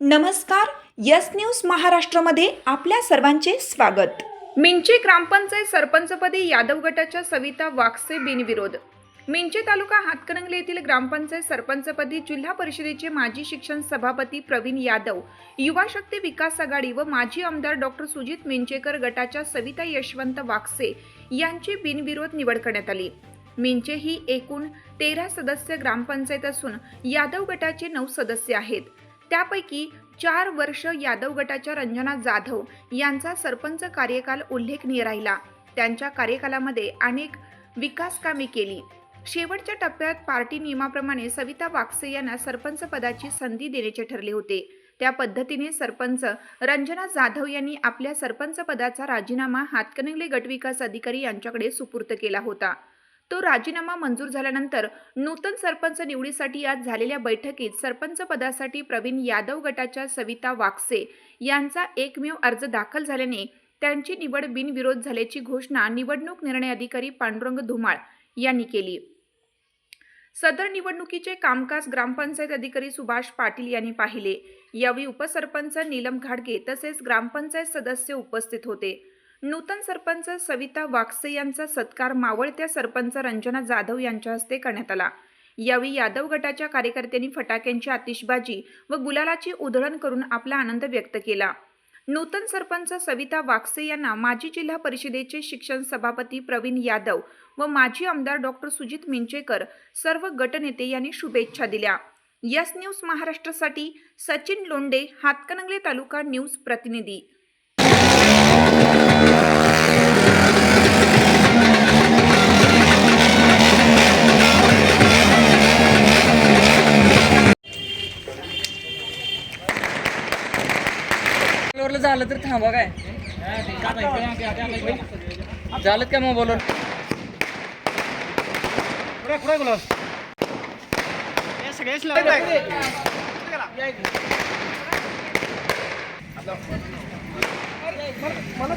नमस्कार yes news महाराष्ट्रामध्ये आपल्या सर्वांचे स्वागत. मिंचे ग्रामपंचायत सरपंचपदी यादव गटाच्या सविता वाकसे बिनविरोध. मिंचे तालुका हातकणंगले येथील ग्रामपंचायत सरपंचपदी जिल्हा परिषदेचे माजी शिक्षण सभापती प्रवीण यादव युवा शक्ती विकास आघाडी व माजी आमदार डॉक्टर सुजित मिंचेकर गटाच्या सविता यशवंत वाकसे यांची बिनविरोध निवड करण्यात आली. मिंचे ही एकूण तेरा सदस्य ग्रामपंचायत असून यादव गटाचे नऊ सदस्य आहेत. त्यापैकी चार वर्ष यादव गटाच्या रंजना जाधव यांचा सरपंच कार्यकाल उल्लेखनीय राहिला. त्यांच्या कार्यकालामध्ये अनेक विकास कामे केली. शेवटच्या टप्प्यात पार्टी नियमाप्रमाणे सविता वाकसे यांना सरपंच पदाची संधी देण्याचे ठरले होते. त्या पद्धतीने सरपंच रंजना जाधव यांनी आपल्या सरपंच पदाचा राजीनामा हातकणंगले गटविकास अधिकारी यांच्याकडे सुपूर्द केला होता. तो राजीनामा मंजूर झाल्यानंतर नूतन सरपंच निवडीसाठी आज झालेल्या बैठकीत सरपंच पदासाठी प्रवीण यादव गटाच्या सविता वाकसे यांचा एकमेव अर्ज दाखल झाल्याने त्यांची निवड बिनविरोध झाल्याची घोषणा निवडणूक निर्णय अधिकारी पांडुरंग धुमाळ यांनी केली. सदर निवडणुकीचे कामकाज ग्रामपंचायत अधिकारी सुभाष पाटील यांनी पाहिले. यावेळी उपसरपंच नीलम घाडगे तसेच ग्रामपंचायत सदस्य उपस्थित होते. नूतन सरपंच सविता वाकसे यांचा सत्कार मावळत्या सरपंच रंजना जाधव यांच्या हस्ते करण्यात आला. यावेळी यादव गटाच्या कार्यकर्त्यांनी फटाक्यांची आतिषबाजी व गुलालाची उधळण करून आपला आनंद व्यक्त केला. नूतन सरपंच सविता वाकसे यांना माजी जिल्हा परिषदेचे शिक्षण सभापती प्रवीण यादव व माजी आमदार डॉक्टर सुजित मिंचेकर सर्व गटनेते यांनी शुभेच्छा दिल्या. यस न्यूज महाराष्ट्रासाठी सचिन लोंडे हातकणंगले तालुका न्यूज प्रतिनिधी. झालं तर थांबा काय? झालं काय मग बोलून? मला